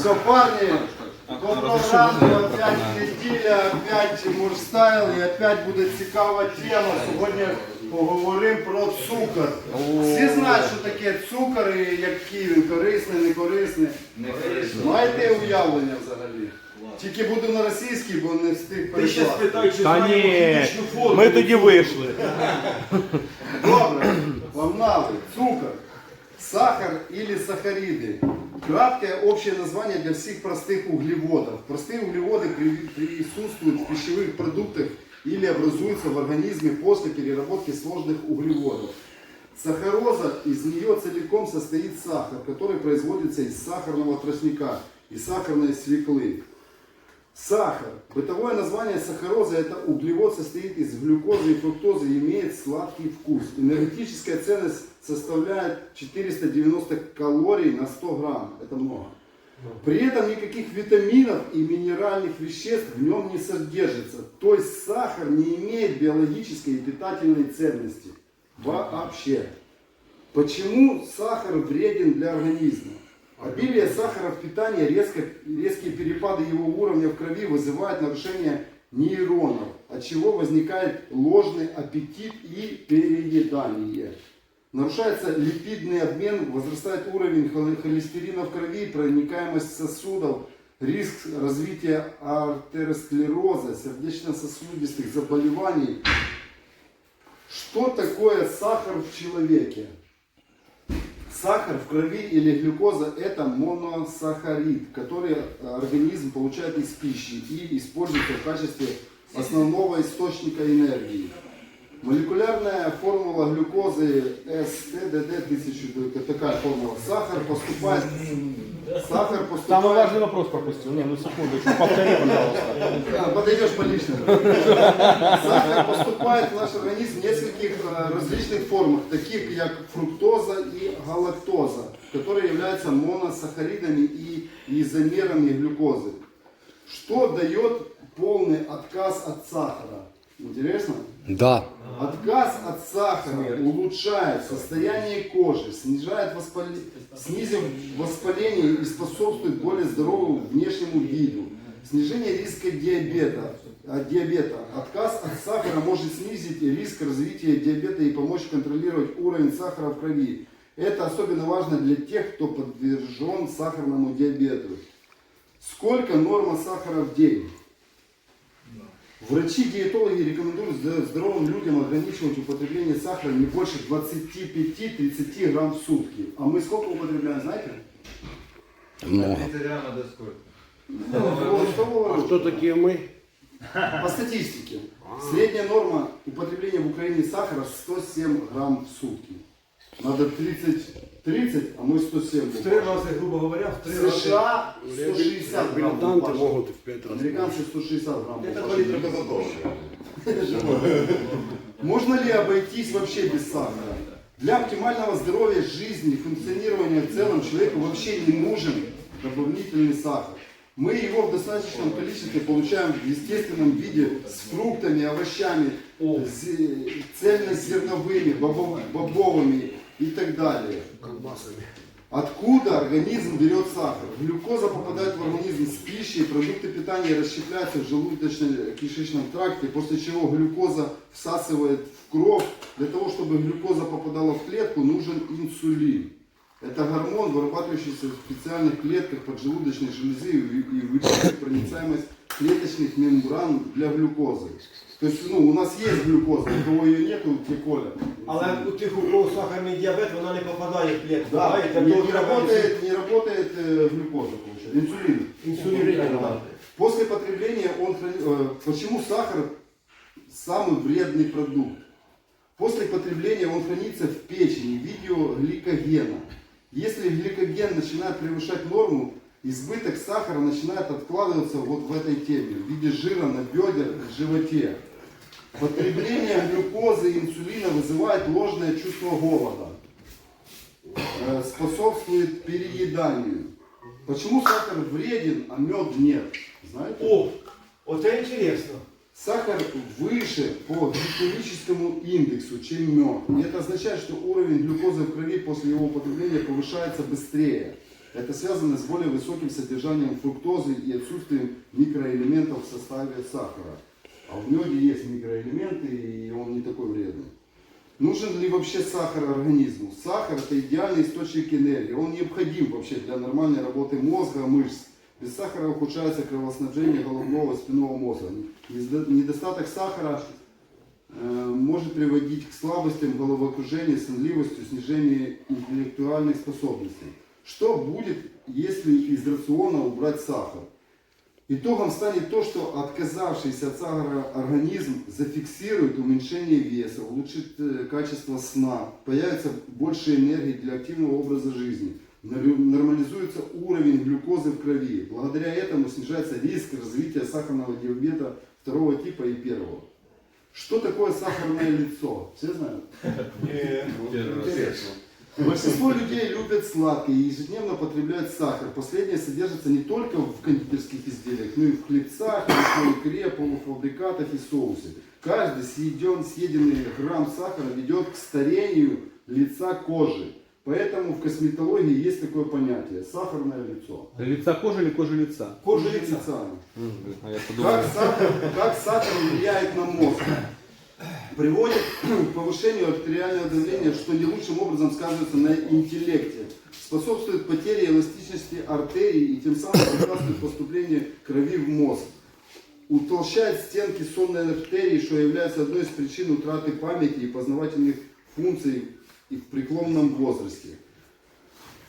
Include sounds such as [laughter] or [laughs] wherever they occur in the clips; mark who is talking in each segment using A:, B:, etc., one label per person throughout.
A: Все, парни, доброго ранку, опять неділя, опять мурстайл і опять буде цікава тема. Сьогодні поговоримо про цукор. Всі знають, що таке цукор і який він корисний, не корисний. Маєте уявлення взагалі? Тільки буду на російській, бо не встиг
B: Ти ще
A: перекласти.
B: спитай, чи
C: Та ні, ми тоді вийшли.
A: Добре, погнали. Цукор, сахар или сахариды. Краткое общее название для всех простых углеводов. Простые углеводы при- присутствуют в пищевых продуктах или образуются в организме после переработки сложных углеводов. Сахароза, из нее целиком состоит сахар, который производится из сахарного тростника и сахарной свеклы. Сахар. Бытовое название сахароза – это углевод состоит из глюкозы и фруктозы и имеет сладкий вкус. Энергетическая ценность составляет 490 калорий на 100 грамм. Это много. При этом никаких витаминов и минеральных веществ в нем не содержится. То есть сахар не имеет биологической и питательной ценности. Вообще. Почему сахар вреден для организма? Обилие сахара в питании, резко, резкие перепады его уровня в крови вызывают нарушение нейронов, от чего возникает ложный аппетит и переедание. Нарушается липидный обмен, возрастает уровень хол- холестерина в крови, проникаемость сосудов, риск развития артеросклероза, сердечно-сосудистых заболеваний. Что такое сахар в человеке? Сахар в крови или глюкоза – это моносахарид, который э, организм получает из пищи и используется в качестве основного источника энергии. Молекулярная формула глюкозы СТДД-1000, это такая формула. Сахар поступает, сахар
C: Самый
A: поступает
C: важный вопрос пропустил. Не, ну секундочку, повтори, пожалуйста.
A: а, Подойдешь по личному. Сахар поступает в наш организм в нескольких э, различных формах, таких как фруктоза и галактоза, которые являются моносахаридами и изомерами глюкозы. Что дает полный отказ от сахара? Интересно?
D: Да.
A: Отказ от сахара улучшает состояние кожи, снижает воспале- снизив воспаление и способствует более здоровому внешнему виду. Снижение риска диабета. а, диабета. Отказ от сахара может снизить риск развития диабета и помочь контролировать уровень сахара в крови. Это особенно важно для тех, кто подвержен сахарному диабету. Сколько норма сахара в день? Врачи-диетологи рекомендуют зд- здоровым людям ограничивать употребление сахара не больше 25-30 грамм в сутки. А мы сколько употребляем, знаете?
D: Много.
B: Реально до сколько.
A: Ну,
D: А кто такие мы?
A: По статистике, средняя норма употребления в Украине сахара 107 грамм в сутки. Надо 30, 30 а мы 107.
B: В три рази, грубо говоря, в три рази.
A: США 160 грамм. Паша.
D: могут и в пять раз.
A: Американцы 160 грамм.
B: Это два литра газотов.
A: Можно ли обойтись вообще без сахара? Для оптимального здоровья жизни и функционирования в целом человеку вообще не нужен дополнительный сахар. Мы его в достаточном количестве получаем в естественном виде с фруктами, овощами, з- цельнозерновыми, бобов- бобовыми и так далее.
D: Колбасами.
A: Откуда организм берет сахар? Глюкоза попадает в организм с пищей, продукты питания расщепляются в желудочно-кишечном тракте, после чего глюкоза всасывает в кровь. Для того, чтобы глюкоза попадала в клетку, нужен инсулин. Это гормон, вырабатывающийся в специальных клетках поджелудочной железы и увеличивает проницаемость клеточных мембран для глюкозы. То есть ну, у нас есть глюкоза, у кого ее нету, те колят.
B: Але у тих, у кого сахарний діабет, вона не попадає в клітку.
A: Да,
B: да, і для
A: не,
B: того
A: не
B: треба
A: работает, не работает э, глюкоза, получается, инсулин.
B: інсулін
A: Да.
B: приймати.
A: После потребления он храни- э, почему сахар самый вредный продукт? После потребления он хранится в печени в виде гликогена. Если гликоген начинает превышать норму, избыток сахара начинает откладываться вот в этой теме, в виде жира на бедер, животе. Потребление глюкозы и инсулина вызывает ложное чувство голода, э, способствует перееданию. Почему сахар вреден, а мед нет? Знаете?
B: О, оце інтересно.
A: Сахар выше по гликемическому индексу, чем мед. И это означает, что уровень глюкозы в крови после его употребления повышается быстрее. Это связано с более высоким содержанием фруктозы и отсутствием микроэлементов в составе сахара. А в меде есть микроэлементы, и он не такой вредный. Нужен ли вообще сахар организму? Сахар это идеальный источник энергии. Он необходим вообще для нормальной работы мозга, мышц. Без сахара ухудшается кровоснабжение головного спинного мозга. Недо- Недостаток сахара э, может приводить к слабостям, головокружению, сонливостью, снижению интеллектуальных способностей. Что будет, если из рациона убрать сахар? Итогом станет то, что отказавшийся от сахара организм зафиксирует уменьшение веса, улучшит э, качество сна, появится больше энергии для активного образа жизни, нор- нормализуется уровень глюкозы в крови. Благодаря этому снижается риск развития сахарного диабета второго типа и первого. Что такое сахарное лицо? Все знают?
B: Интересно.
A: Большинство людей любят сладкое и ежедневно потребляют сахар. Последнее содержится не только в кондитерских изделиях, но и в хлебцах, мучной икре, полуфабрикатах и соусе. Каждый съеден, съеденный грамм сахара ведет к старению лица кожи. Поэтому в косметологии есть такое понятие – сахарное лицо.
C: Лица кожи или кожа лица?
B: Кожа лица.
C: А я подумал.
A: Как сахар, как сахар влияет на мозг? Приводит к повышению артериального давления, что не лучшим образом сказывается на интеллекте. Способствует потере эластичности артерий и тем самым препятствует поступлению крови в мозг. Утолщает стенки сонной артерии, что является одной из причин утраты памяти и познавательных функций и в преклонном возрасте.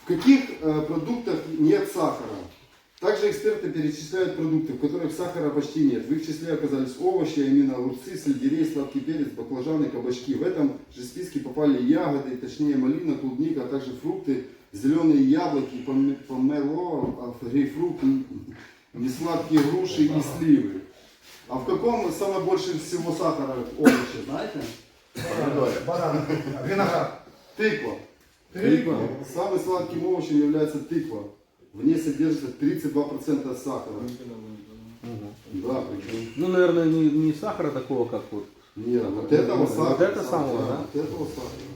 A: В каких э, продуктах нет сахара? Также эксперты перечисляют продукты, в которых сахара почти нет. В их числе оказались овощи, а именно огурцы, сельдерей, сладкий перец, баклажаны, кабачки. В этом же списке попали ягоды, точнее малина, клубника, а также фрукты, зеленые яблоки, поме- помело, а, грейпфрут, несладкие груши и сливы. А в каком самое больше всего сахара овощи, знаете?
B: Банан. Виноград.
A: Тыква.
B: Тыква.
A: Самым сладким овощем является тыква. В ней содержится 32% сахара. Да, причем.
C: Ну, наверное, не, не сахара такого, как вот.
A: Нет, вот этого
C: Вот
A: сахара.
C: это самого, да?
A: Вот этого сахара.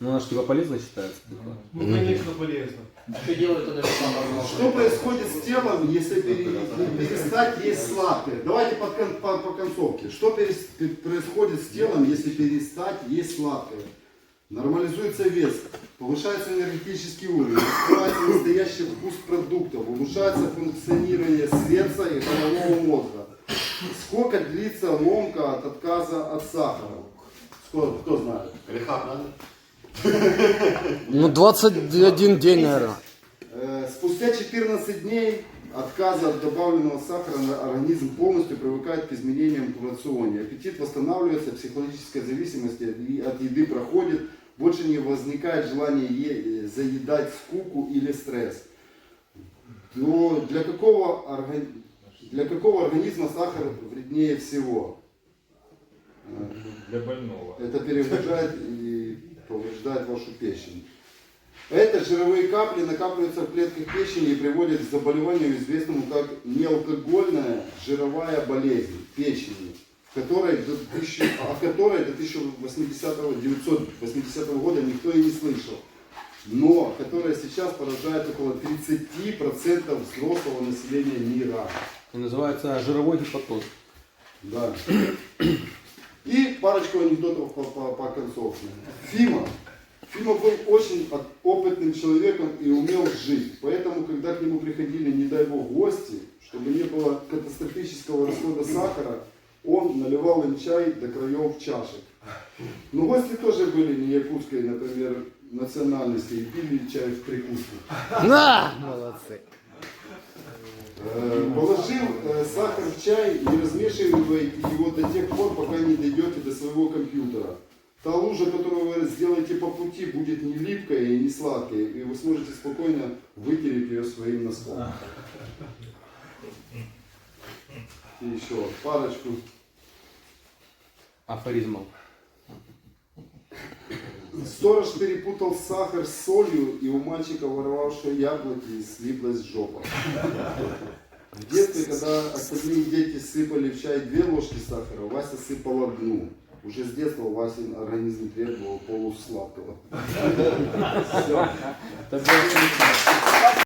C: Ну, она же типа полезно считается. типа.
B: Ну, конечно, полезно.
E: Что делают тогда, что
A: происходит с телом, если пере- перестать есть сладкое? Давайте по, по- по концовке. Что происходит с телом, если перестать есть сладкое? Нормализуется вес, повышается энергетический уровень, раскрывается настоящий вкус продуктов, улучшается функционирование сердца и головного мозга. Сколько длится ломка от отказа от сахара? Кто, кто знает?
D: Греха надо?
F: Ну, 21 день, наверное.
A: Э, Спустя 14 дней отказа от добавленного сахара на организм полностью привыкает к изменениям в рационе. Аппетит восстанавливается, психологическая зависимость от еды проходит, больше не возникает желание э, заедать скуку или стресс. Но для какого, орга- для какого организма сахар вреднее всего?
G: Для больного.
A: это перегружает и повреждает вашу печень. Это жировые капли накапливаются в клетках печени и приводят к заболеванию, известному как неалкогольная жировая болезнь печени, которой до 1000 о которой до 1980 года никто и не слышал. Но которая сейчас поражает около 30% взрослого населения мира.
C: И называется жировой гепатоз.
A: Да. И парочку анекдотов по, по, по концовке. Фима. Фима был очень опытным человеком и умел жить. Поэтому, когда к нему приходили, не дай бог, гости, чтобы не было катастрофического расхода сахара, он наливал им чай до краев чашек. Но гости тоже были не якутской, например, национальности и пили чай в прикуску.
F: На! Молодцы.
A: Э, Положив э, сахар в чай, не размешивайте его до тех пор, пока не дойдете до своего компьютера. Та лужа, которую вы сделаете по пути, будет не липкая и не сладкая, и вы сможете спокойно вытереть ее своим носком. И еще парочку.
C: Афоризмов.
A: Сторож перепутал сахар с солью, и у мальчика, воровавшего яблоки, слиплась жопа. В детстве, когда остальные дети сыпали в чай две ложки сахара, Вася сыпал одну. Уже с детства Васин организм требовал полусладкого. [laughs]
C: Смешно.